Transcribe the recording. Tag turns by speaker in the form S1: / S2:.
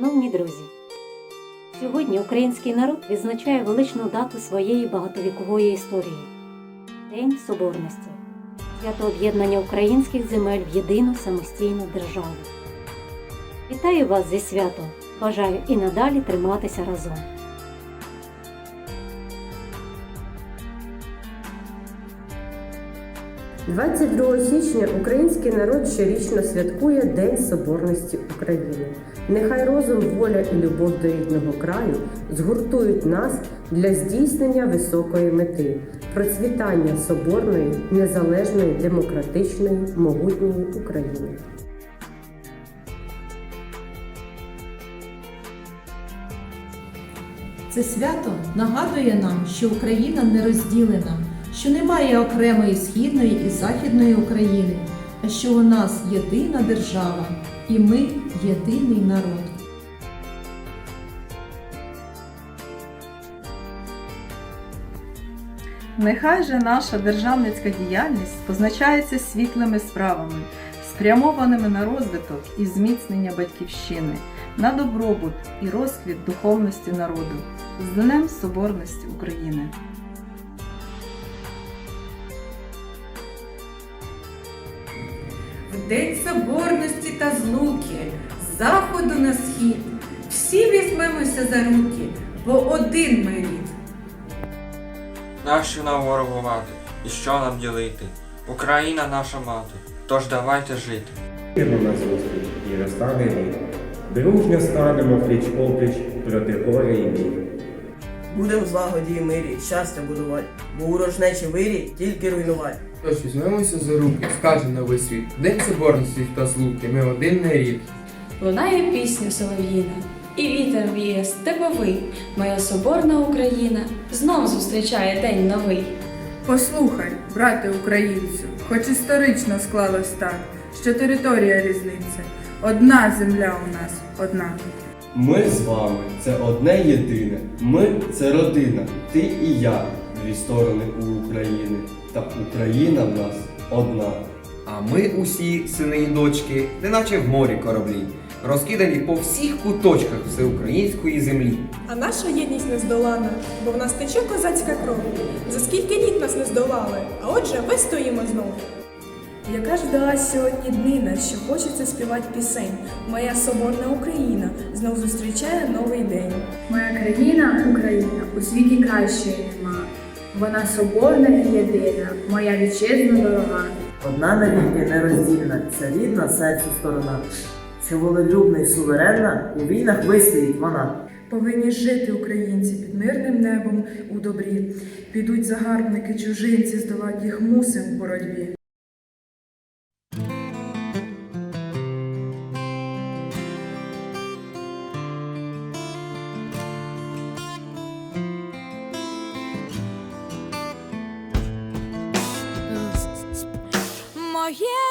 S1: Шановні друзі, сьогодні український народ відзначає величну дату своєї багатовікової історії День Соборності, свято об'єднання українських земель в єдину самостійну державу. Вітаю вас зі святом! Бажаю і надалі триматися разом.
S2: – 22 січня український народ щорічно святкує День Соборності України. Нехай розум, воля і любов до рідного краю згуртують нас для здійснення високої мети процвітання соборної, незалежної, демократичної, могутньої України.
S3: Це свято нагадує нам, що Україна не розділена, що немає окремої східної і західної України, а що у нас єдина держава, і ми єдиний народ.
S4: Нехай же наша державницька діяльність позначається світлими справами, спрямованими на розвиток і зміцнення батьківщини, на добробут і розквіт духовності народу з Днем Соборності України.
S5: День соборності та злуки, з заходу на схід, всі візьмемося за руки, бо один ми рід.
S6: Нащо нам ворогувати? І що нам ділити? Україна наша мати, тож давайте жити.
S7: Підемо на зустріч і настане рік. Дружньо станемо пліч опліч проти горя і біль.
S8: Будем в злагоді і мирі, щастя будувати, бо у рожнечі вирі тільки руйнувати.
S9: Тож візьмемося за руки, скаже на весь світ. День соборності та злуки, ми один нарід.
S10: Лунає пісня солов'їна, і вітер віє степовий. Моя соборна Україна знов зустрічає день новий.
S11: Послухай, брате українцю, хоч історично склалось так, що територія різниця. Одна земля у нас одна.
S12: Ми з вами це одне єдине. Ми це родина. Ти і я дві сторони у України. Та Україна в нас одна.
S13: А ми усі, сини і дочки, неначе в морі кораблі, розкидані по всіх куточках всеукраїнської землі.
S14: А наша єдність не здолана, бо в нас тече козацька кров. За скільки літ нас не здолали, а отже, ми стоїмо знову.
S11: Яка ж вдалась сьогодні днина, що хочеться співати пісень. Моя соборна Україна знов зустрічає новий день.
S15: Моя країна, Україна, у світі кращої нема. Вона соборна і єдина, моя вітчизна дорога.
S8: Одна навіки нероздільна, це рідна серцю сторона, що волелюбна й суверенна, у війнах вистоїть вона.
S11: Повинні жити українці під мирним небом у добрі. Підуть загарбники, чужинці, здолать їх мусим в боротьбі.
S15: yeah.